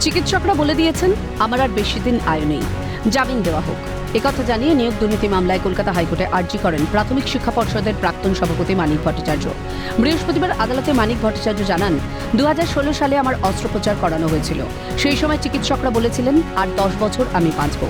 চিকিৎসকরা বলে দিয়েছেন, আমার আর বেশি দিন আয়ু নেই। জামিন দেওয়া হোক। একথা জানিয়ে নিয়োগ দুর্নীতি মামলায় কলকাতা হাইকোর্টে আর্জি করেন প্রাথমিক শিক্ষা পর্ষদের প্রাক্তন সভাপতি মানিক ভট্টাচার্য। বৃহস্পতিবার আদালতে মানিক ভট্টাচার্য জানান, দুহাজার ষোলো সালে আমার অস্ত্রোপচার করানো হয়েছিল। সেই সময় চিকিৎসকরা বলেছিলেন, আর দশ বছর আমি বাঁচব।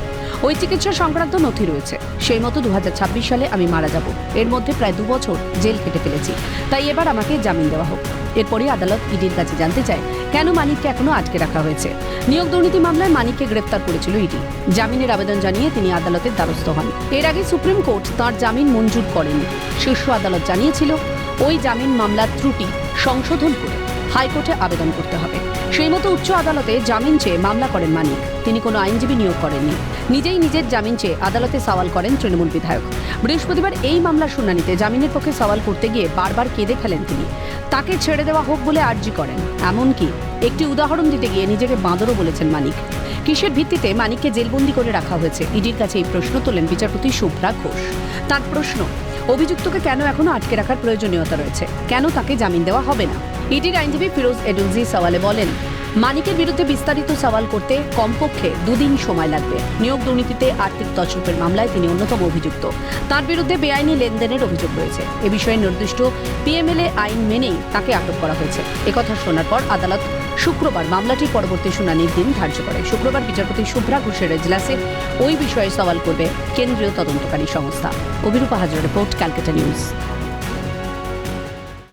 ওই চিকিৎসা সংক্রান্ত নথি রয়েছে। সেই মতো দু হাজার ছাব্বিশ সালে আমি মারা যাব। এর মধ্যে প্রায় দু বছর জেল কেটে ফেলেছি। তাই এবার আমাকে জামিন দেওয়া হোক। এরপরই আদালত ইডির কাছে জানতে চায় কেন মানিককে এখনও আটকে রাখা হয়েছে? নিয়োগ দুর্নীতি মামলায় মানিককে গ্রেপ্তার করেছিল ইডি। জামিনের আবেদন জানিয়ে তিনি আদালতের দ্বারস্থ হন। এর আগে সুপ্রিম কোর্ট তার জামিন মঞ্জুর করেনি। শীর্ষ আদালত জানিয়েছিল, ওই জামিন মামলার ত্রুটি সংশোধন করে হাইকোর্টে আবেদন করতে হবে। সেই মতো উচ্চ আদালতে জামিন চেয়ে মামলা করেন মানিক। তিনি কোনো আইনজীবী নিয়োগ করেননি। নিজেই নিজের জামিন চেয়ে আদালতে সওয়াল করেন তৃণমূল বিধায়ক। বৃহস্পতিবার এই মামলার শুনানিতে জামিনের পক্ষে সওয়াল করতে গিয়ে বারবার কেঁদে ফেলেন তিনি। তাকে ছেড়ে দেওয়া হোক বলে আর্জি করেন। এমনকি একটি উদাহরণ দিতে গিয়ে নিজেকে বাঁদরও বলেছেন মানিক। কিসের ভিত্তিতে মানিককে জেলবন্দি করে রাখা হয়েছে? ইডির কাছে এই প্রশ্ন তোলেন বিচারপতি শুভ্রা ঘোষ। তার প্রশ্ন অভিযুক্তকে কেন এখনও আটকে রাখার প্রয়োজনীয়তা রয়েছে? কেন তাকে জামিন দেওয়া হবে না? ইডির আইনজীবী ফিরোজ এডুলজি সওয়ালে বলেন, মানিকের বিরুদ্ধে বিস্তারিত সওয়াল করতে কমপক্ষে দুদিন সময় লাগবে। নিয়োগ দুর্নীতিতে আর্থিক তছরূপের মামলায় তিনি অন্যতম অভিযুক্ত। তার বিরুদ্ধে বেআইনি লেনদেনের অভিযোগ রয়েছে। এ বিষয়ে নির্দিষ্ট পিএমএলএ আইন মেনেই তাকে আটক করা হয়েছে। একথা শোনার পর আদালত শুক্রবার মামলাটি পরবর্তী শুনানির দিন ধার্য করে। শুক্রবার বিচারপতি শুভ্রা ঘোষের এজলাসে ওই বিষয়ে সওয়াল করবে কেন্দ্রীয় তদন্তকারী সংস্থা। Abhirupa Hazra report, Calcutta news.